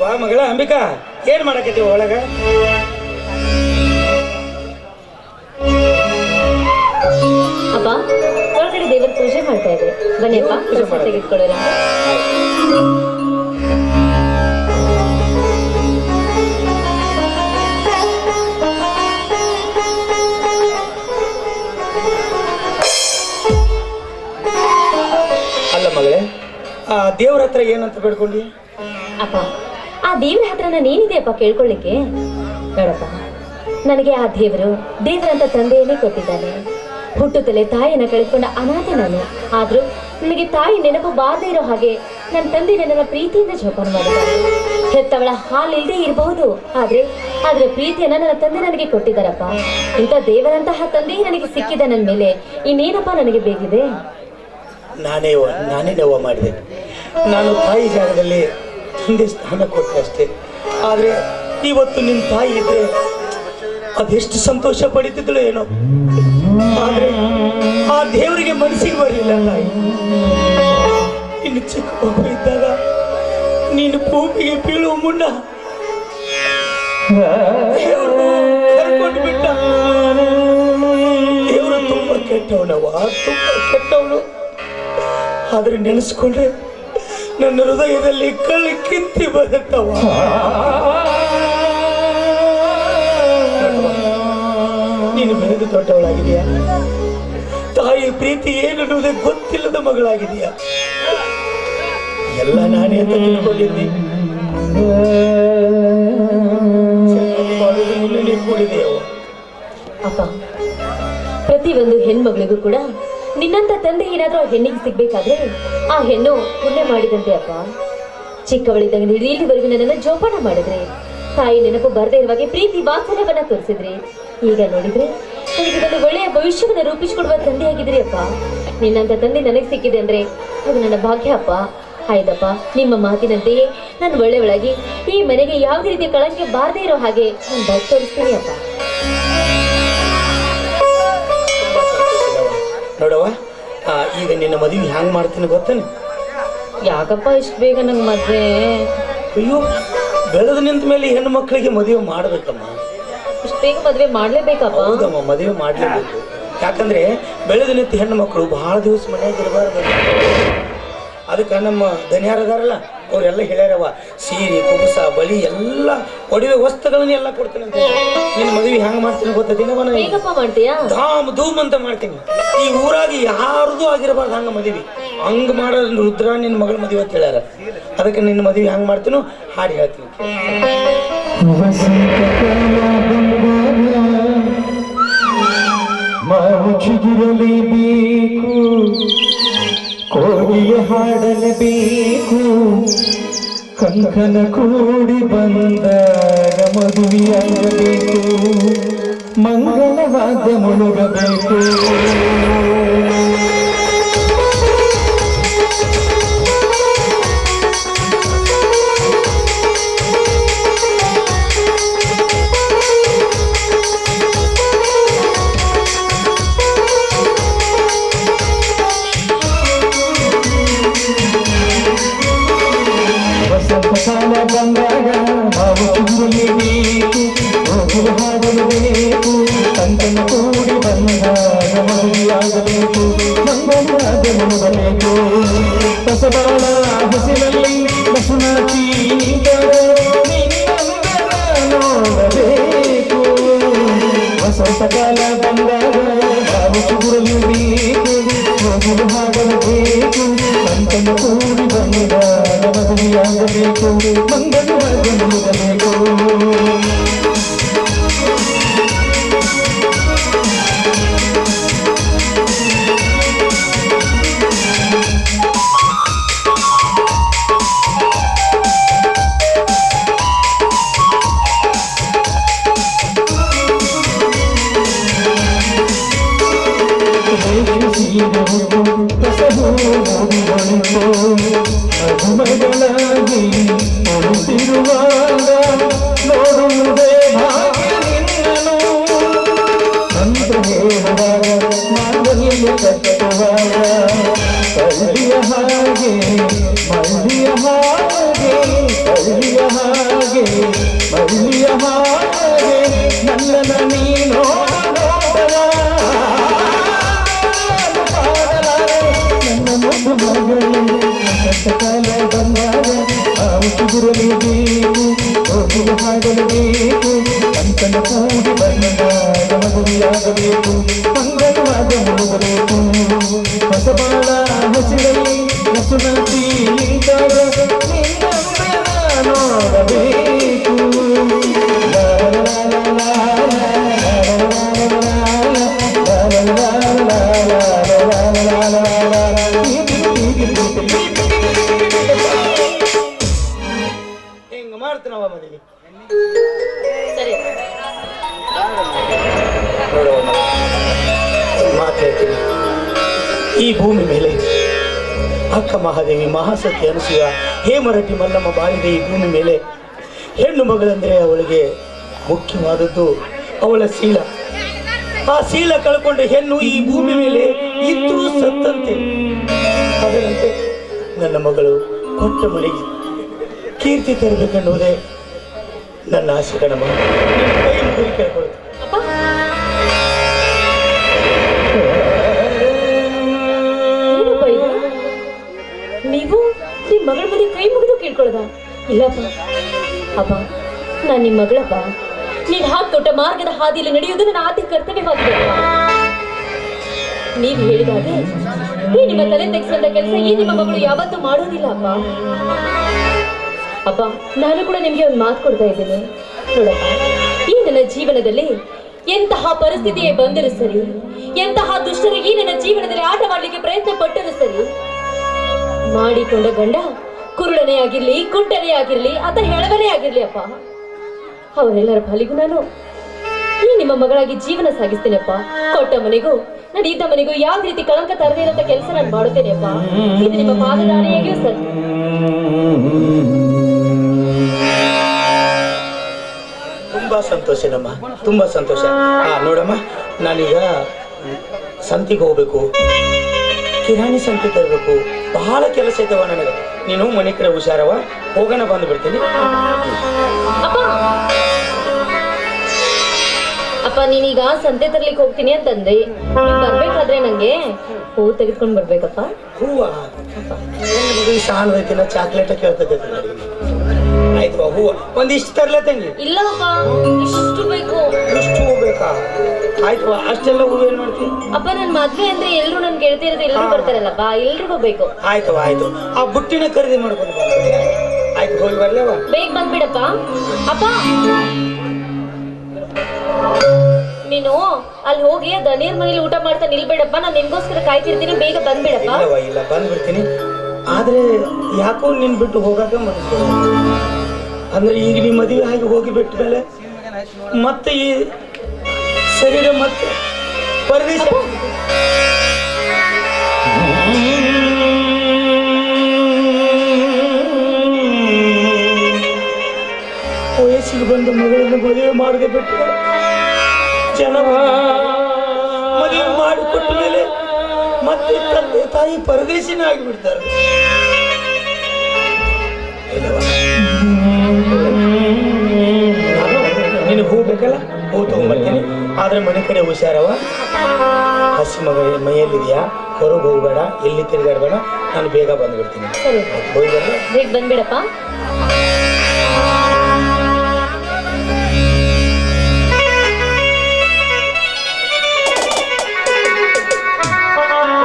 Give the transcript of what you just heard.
ವಾ ಮಗಳ ಅಂಬಿಕಾ ಏನ್ ಮಾಡಕತ್ತೀವ ಒಳಗ? ಅಪ್ಪ ಒಳಗಡೆ ದೇವರ ಪೂಜೆ ಮಾಡ್ತಾ ಬನ್ನಿ ಅಪ್ಪ ಪ್ರಸಾದ ತೆಗೆದುಕೊಳ್ಳೋಣ. ಅಲ್ಲ ಮಗಳೇ ಆ ದೇವ್ರ ಹತ್ರ ಏನಂತ ಬೇಡ್ಕೊಂಡಿ? ಅಪ್ಪ ಆ ದೇವ್ರ ಹತ್ರ ನಾನು ಅಪ್ಪ ಕೇಳ್ಕೊಳ್ಳಿಕ್ಕೆ? ನೋಡಪ್ಪ, ನನಗೆ ಆ ದೇವರು ದೇವರಂತ ತಂದೆಯನ್ನೇ ಕೊಟ್ಟಿದ್ದಾನೆ. ಹುಟ್ಟುತ್ತಲೇ ತಾಯಿಯನ್ನ ಕಳೆದುಕೊಂಡ ಅನಾಥ ನಾನು. ಆದ್ರೂ ನನಗೆ ತಾಯಿ ನೆನಪು ಬಾರದೆ ಇರೋ ಹಾಗೆ ನನ್ನ ತಂದೆ ನನ್ನ ಪ್ರೀತಿಯಿಂದ ಜೋಪಾನ ಮಾಡಿದ್ದಾರೆ ಹೆತ್ತವಳ ಹಾಲಿಲ್ಲದೆ ಇರಬಹುದು, ಆದ್ರೆ ಅದರ ಪ್ರೀತಿಯನ್ನ ನನ್ನ ತಂದೆ ನನಗೆ ಕೊಟ್ಟಿದ್ದಾರಪ್ಪ. ಇಂಥ ದೇವರಂತಹ ತಂದೆ ನನಗೆ ಸಿಕ್ಕಿದ ನನ್ನ ಮೇಲೆ ಇನ್ನೇನಪ್ಪ ನನಗೆ ಬೇಕಿದೆ? ನಾನೇ ನಾನೇ ನೋವ ಮಾಡಿದೆ. ನಾನು ತಾಯಿ ಜಾಗದಲ್ಲಿ ತಂದೆ ಸ್ಥಾನ ಕೊಟ್ಟೆ ಅಷ್ಟೇ. ಆದರೆ ಇವತ್ತು ನಿನ್ನ ತಾಯಿ ಇದ್ರೆ ಅದೆಷ್ಟು ಸಂತೋಷ ಪಡಿತಿದ್ದಳು ಏನೋ. ಆದರೆ ಆ ದೇವರಿಗೆ ಮನಸ್ಸಿಗೆ ಬರಲಿಲ್ಲ ತಾಯಿ. ಇನ್ನು ಚಿಕ್ಕ ಮಗು ಇದ್ದಾಗ ನೀನು ಭೂಮಿಗೆ ಬೀಳುವ ಮುನ್ನ ಕರ್ಕೊಂಡು ಬಿಟ್ಟ. ದೇವರು ತುಂಬ ಕೆಟ್ಟವನವ ತುಂಬ ಕೆಟ್ಟವನು. ಆದ್ರೆ ನೆನೆಸ್ಕೊಂಡ್ರೆ ನನ್ನ ಹೃದಯದಲ್ಲಿ ಕಳ್ಳಿ ಕಿತ್ತಿ ಬರುತ್ತವ ನೀನು ಬೆಳೆದು ದೊಡ್ಡವಳಾಗಿದೆಯಾ? ತಾಯಿ ಪ್ರೀತಿ ಏನು ಗೊತ್ತಿಲ್ಲದ ಮಗಳಾಗಿದೆಯಾ? ಎಲ್ಲ ನಾನೇ ಅಂತ ತಿಳ್ಕೊಂಡಿದ್ದೆ. ಒಂದು ಅಪ್ಪ, ಪ್ರತಿಯೊಂದು ಹೆಣ್ಮಗಳಿಗೂ ಕೂಡ ನಿನ್ನಂತ ತಂದೆ ಏನಾದರೂ ಹೆಣ್ಣಿಗೆ ಸಿಗ್ಬೇಕಾದ್ರೆ ಆ ಹೆಣ್ಣು ಪುಣ್ಯ ಮಾಡಿದಂತೆ ಅಪ್ಪ. ಚಿಕ್ಕವಳಿದ್ದಾಗ ಇಲ್ಲಿವರೆಗೂ ನನ್ನನ್ನು ಜೋಪಾನ ಮಾಡಿದ್ರೆ, ತಾಯಿ ನೆನಪು ಬರದೇ ಇರುವಾಗೆ ಪ್ರೀತಿ ವಾತ್ಸಲ್ಯವನ್ನ ತೋರಿಸಿದ್ರಿ. ಈಗ ನೋಡಿದ್ರೆ ಒಂದು ಒಳ್ಳೆಯ ಭವಿಷ್ಯವನ್ನ ರೂಪಿಸಿಕೊಡುವ ತಂದೆ ಆಗಿದ್ರಿ ಅಪ್ಪ. ನಿನ್ನಂತ ತಂದೆ ನನಗೆ ಸಿಕ್ಕಿದೆ ಅಂದ್ರೆ ಅದು ನನ್ನ ಭಾಗ್ಯ ಅಪ್ಪ. ಆಯ್ತಪ್ಪ, ನಿಮ್ಮ ಮಾತಿನಂತೆಯೇ ನಾನು ಒಳ್ಳೆಯವಳಾಗಿ ಈ ಮನೆಗೆ ಯಾವುದೇ ರೀತಿಯ ಕಳಂಕ ಬಾರದೇ ಇರೋ ಹಾಗೆ ನಾನು ತೋರಿಸ್ತೀನಿ ಅಪ್ಪ. ನೋಡವ್ವ ಈಗ ನಿನ್ನ ಮದುವೆ ಹ್ಯಾಂಗ್ ಮಾಡ್ತೀನಿ ಗೊತ್ತೇನು? ಯಾಕಪ್ಪ ಇಷ್ಟು ಬೇಗ ನಂಗೆ ಮದುವೆ? ಅಯ್ಯೋ ಬೆಳೆದು ನಿಂತ ಮೇಲೆ ಹೆಣ್ಣು ಮಕ್ಕಳಿಗೆ ಮದುವೆ ಮಾಡ್ಬೇಕಮ್ಮ. ಇಷ್ಟು ಬೇಗ ಮದುವೆ ಮಾಡ್ಲೇಬೇಕಪ್ಪ. ಹೌದಮ್ಮ ಮದುವೆ ಮಾಡಲೇಬೇಕು. ಯಾಕಂದ್ರೆ ಬೆಳೆದು ನಿಂತ ಹೆಣ್ಣು ಮಕ್ಕಳು ಬಹಳ ದಿವಸ ಮನೆಯಾಗ ಇರಬಾರ್ದು. ಅದಕ್ಕೆ ನಮ್ಮ ಧನ್ಯಾರದಾರಲ್ಲ ಅವರೆಲ್ಲ ಹೇಳ್ಯಾರವ ಸೀರೆ ಕುಬಸ ಬಳಿ ಎಲ್ಲ ಒಡವೆ ವಸ್ತುಗಳನ್ನ ಎಲ್ಲ ಕೊಡ್ತೀನಿ ಅಂತ ಹೇಳಿ. ನಿನ್ನ ಮದುವೆ ಹ್ಯಾಂಗ ಮಾಡ್ತೀನಿ ಗೊತ್ತದೇನವ ಮಾಡ್ತೀಯಾ? ಧಾಮ್ ಧೂಮ್ ಅಂತ ಮಾಡ್ತೀನಿ. ಈ ಊರಾಗ ಯಾರ್ದು ಆಗಿರಬಾರ್ದು ಹಂಗ ಮದುವೆ. ಹಂಗ ಮಾಡೋ ರುದ್ರ ನಿನ್ನ ಮಗಳ ಮದುವೆ ಅಂತ ಹೇಳ್ಯಾರ. ಅದಕ್ಕೆ ನಿನ್ನ ಮದುವೆ ಹ್ಯಾಂಗ ಮಾಡ್ತೀನೋ ಹಾಡು ಹೇಳ್ತೀನಿ. ಮಾಡಿ ಚಿಗುರಲೇಬೇಕು ಕೋಗಿಯ ಹಾಡಲೇಬೇಕು. ಕಂಕನ ಕೂಡಿ ಬಂದಾಗ ಮದುವೆಯಾಗಬೇಕು ಮಂಗಳವಾದ ಮುಳುಗಬೇಕು. ಕಾಲ ಬಂದಾಗ ಮಾವು ಚಿಗುರಲೇಬೇಕು ಕೋಗಿಯ ಹಾಡಲೇಬೇಕು ಕಂಕನ ಕೂಡಿ ಬಂದಾಗ ಮದುವೆಯಾಗಬೇಕು ಮಂಗಳವಾದ ಮುಳುಗಬೇಕು ಹೊಸಬಾಳ ಹಸಿರಲ್ಲಿ ಬಸುನಾಚಿ ನೋಡಬೇಕು ವಸಂತ ಕಾಲ ಬಂದಾಗ ಬಾವು ಚುಗುರಲೇಬೇಕು ಹೋಗಲು ಹಾಡಬೇಕು ಕಂಕನ ಕೂಡಿ ಬಂದಾಗ ಮದುವೆಯಾಗಬೇಕು ಮಂಗಳವಾದ ಮುಳುಗಬೇಕು ಮಧುಮಗಳಾಗಿ ಉಳಿಸಿರುವಾಗ ನೋಡುವುದೇ ಭಾಗ್ಯ ನಿನ್ನನು ಮಂತ್ರ ಹೇಳುವಾಗ ಹಾಗೆ ಮಲ್ಲಿಯ ಹಾಗೆ ಹಾಗೆ ಬಂದಾಗ ನಸುನಂತಿ ನಿಂತಾಗ ನಿನ್ನನ್ನು ನೋಡಬೇಕು ಹಿಂಗ ಮಾಡ್ತೀನವ ಮದುವೆ ಸರಿ. ನೋಡುವ ಮಾತು ಹೇಳ್ತೀನಿ ಈ ಭೂಮಿ ಮೇಲೆ ಅಕ್ಕ ಮಹಾದೇವಿ, ಮಹಾಸತಿ ಅನಸೂಯ, ಹೇಮರಟಿ ಮಲ್ಲಮ್ಮ ಬಾಲಿದೆ ಈ ಭೂಮಿ ಮೇಲೆ. ಹೆಣ್ಣು ಮಗಳಂದರೆ ಅವಳಿಗೆ ಮುಖ್ಯವಾದದ್ದು ಅವಳ ಶೀಲ. ಆ ಶೀಲ ಕಳ್ಕೊಂಡ ಹೆಣ್ಣು ಈ ಭೂಮಿ ಮೇಲೆ ಇದ್ರೂ ಸತ್ತಂತೆ. ಅದರಂತೆ ನನ್ನ ಮಗಳು ಕೊಟ್ಟ ಮಳಿಗೆ ಕೀರ್ತಿ ತರಬೇಕೆನ್ನುವುದೇ ನನ್ನ ಆಸೆ ನಿನ್ನ ಕೈ ಕೇಳ್ಕೊಳ್ತೀನಿ. ಕೇಳ್ಕೊಳ್ಳೋದ ಇಲ್ಲಪ್ಪ. ಅಪ್ಪ, ನಾನ್ ನಿಮ್ ಮಗಳಪ್ಪ. ನೀನ್ ದೊಡ್ಡ ಮಾರ್ಗದ ಹಾದಿಯಲ್ಲಿ ನಡೆಯುವುದು ನನ್ನ ಆದ್ಯ ಕರ್ತವ್ಯವಾಗಿದೆ ನೀವು ಹೇಳಿದ ಹಾಗೆ ಈ ನಿಮ್ಮ ತಲೆ ತೆಗೆಸಿದ ಕೆಲಸ ಈ ನಿಮ್ಮ ಮಗಳು ಯಾವತ್ತೂ ಮಾಡೋದಿಲ್ಲ, ಅಪ್ಪ. ಅಪ್ಪ, ನಾನು ಕೂಡ ನಿಮ್ಗೆ ಒಂದು ಮಾತು ಕೊಡ್ತಾ ಇದ್ದೇನೆ. ನೋಡಪ್ಪ, ಈ ನನ್ನ ಜೀವನದಲ್ಲಿ ಎಂತಹ ಪರಿಸ್ಥಿತಿಯೇ ಬಂದರೂ ಸರಿ, ಎಂತಹ ದುಷ್ಟರು ಈ ನನ್ನ ಜೀವನದಲ್ಲಿ ಆಟವಾಡಲಿಕ್ಕೆ ಪ್ರಯತ್ನ ಪಟ್ಟರೂ ಸರಿ, ಮಾಡಿಕೊಂಡ ಗಂಡ ಕುರುಡನೇ ಆಗಿರ್ಲಿ ಕುಂಟನೇ ಆಗಿರ್ಲಿ ಅಂತ ಹೆಳವನೇ ಆಗಿರ್ಲಿ ಅಪ್ಪ ಅವರೆಲ್ಲರ ಫಲಿಗೂ ನಾನು ಈ ನಿಮ್ಮ ಮಗಳಾಗಿ ಜೀವನ ಸಾಗಿಸ್ತೇನೆಪ್ಪ. ಕೊಟ್ಟ ಮನೆಗೂ ನಾನು ಮನೆಗೂ ಯಾವ ರೀತಿ ಕಳಂಕ ತರದೇ ಇರೋ ಕೆಲಸ ನಾನು ಮಾಡುತ್ತೇನೆ ಅಪ್ಪ ಇದು ನಿಮ್ಮ ಪಾದಾನೆಯಾಗಿಯೂ ಸರ್. ತುಂಬಾ ಸಂತೋಷ ನಮ್ಮ, ತುಂಬಾ ಸಂತೋಷ. ನೋಡಮ್ಮ, ನಾನೀಗ ಸಂತಿಗೆ ಹೋಗ್ಬೇಕು. ಕಿರಾಣಿ ಸಂತೆ ತರಬೇಕು. ಬಹಳ ಕೆಲಸ ಐತವ ನನಗೆ. ನೀನು ಮನೆ ಕಡೆ ಹುಷಾರವ ಹೋಗೋಣ ಬಂದು ಬಿಡ್ತೀನಿ. ಅಪ್ಪ. ಅಪ್ಪ ನೀನೀಗ ಸಂತೆ ತರ್ಲಿಕ್ಕೆ ಹೋಗ್ತೀನಿ ಅಂತಂದ್ರಿ ನೀನ್ ಬರ್ಬೇಕಾದ್ರೆ ನಂಗೆ ಹೂ ತೆಗೆದ್ಕೊಂಡು ಬರ್ಬೇಕಪ್ಪ. ಹೂವ? ಸಾಣದೈತಿನ ಚಾಕ್ಲೇಟ ಕೇಳ್ತೈತೆ ಆಯ್ತು ಹೂವ ಒಂದಿಷ್ಟು ತರ್ಲೆ ತಂಗಿ. ಇಲ್ಲ ಅಪ್ಪ ಇಷ್ಟು ಬೇಕು. ಇಷ್ಟು ಹೂ ಬೇಕಾ? ಆಯ್ತು ಅಷ್ಟೆಲ್ಲ ಹೂವು ಏನ್ ಮಾಡ್ತೀನಿ ಅಪ್ಪ ನನ್ ಮದ್ವೆ ಅಂದ್ರೆ ಎಲ್ರು ನನ್ ಗೆಳತಿಯರದು ಎಲ್ರು ಬರ್ತಾರಲ್ಲಪ್ಪ ಎಲ್ರಿಗೂ ಬೇಕು. ಆಯ್ತು ಆಯ್ತು. ಆ ಬುಟ್ಟಿನ ಖರೀದಿ ಮಾಡ್ಕೊಂಡು ಬಾ. ಆಯ್ತು ಹೋಗಿ ಬರ್ಲೇವಾ ಬೇಗ ಬಂದ್ಬಿಡಪ್ಪ. ಅಪ್ಪ! ನೀನು ಅಲ್ಲಿ ಹೋಗಿ ಆ ದಣಿಯರ್ ಮನೇಲಿ ಊಟ ಮಾಡ್ತಾ ನಿಲ್ಬೇಡಪ್ಪ ನಾನು ನಿನ್ಗೋಸ್ಕರ ಕಾಯ್ತಿರ್ತೀನಿ ಬೇಗ ಬಂದ್ಬಿಡಪ್ಪ. ಇಲ್ಲವ ಇಲ್ಲ ಬಂದ್ಬಿಡ್ತೀನಿ. ಆದ್ರೆ ಯಾಕೋ ನಿನ್ ಬಿಟ್ಟು ಹೋಗಾಕ ಮನಸ್ಸು ಅಂದ್ರೆ ಈಗ ನೀ ಮದುವೆ ಆಗಿ ಹೋಗಿ ಬಿಟ್ಟ ಮೇಲೆ ಮತ್ತೆ ಈ ಶರೀರ ಮತ್ತೆ ಪರದೇಶ ವಯಸ್ಸಿಗೆ ಬಂದ ಮಗಳನ್ನು ಮದುವೆ ಮಾಡದೆ ಬಿಟ್ಟು ಜನ ಮತ್ತೆ ತಂದೆ ತಾಯಿ ಪರದೇಶಿನ ಆಗಿಬಿಡ್ತಾರೆ. ನೀನು ಹೋಗ್ಬೇಕಲ್ಲ ನಿನಗೆ ಹೂ ಬೇಕಲ್ಲ? ಹೂ ತಗೊಂಡ್ಬರ್ತೀನಿ ಆದ್ರೆ ಮನೆ ಕಡೆ ಹುಷಾರವ? ಹಸಿ ಮಗ ಮೈಯಲ್ಲಿದೆಯಾ? ಹೊರಗೆ ಹೋಗ್ಬೇಡ ಎಲ್ಲಿ ತಿರುಗಾಡ್ಬೇಡ ನಾನು ಬೇಗ ಬಂದ್ಬಿಡ್ತೀನಿ. ಹೋಗಿ? ಬೇಗ ಬಂದ್ಬಿಡಪ್ಪ.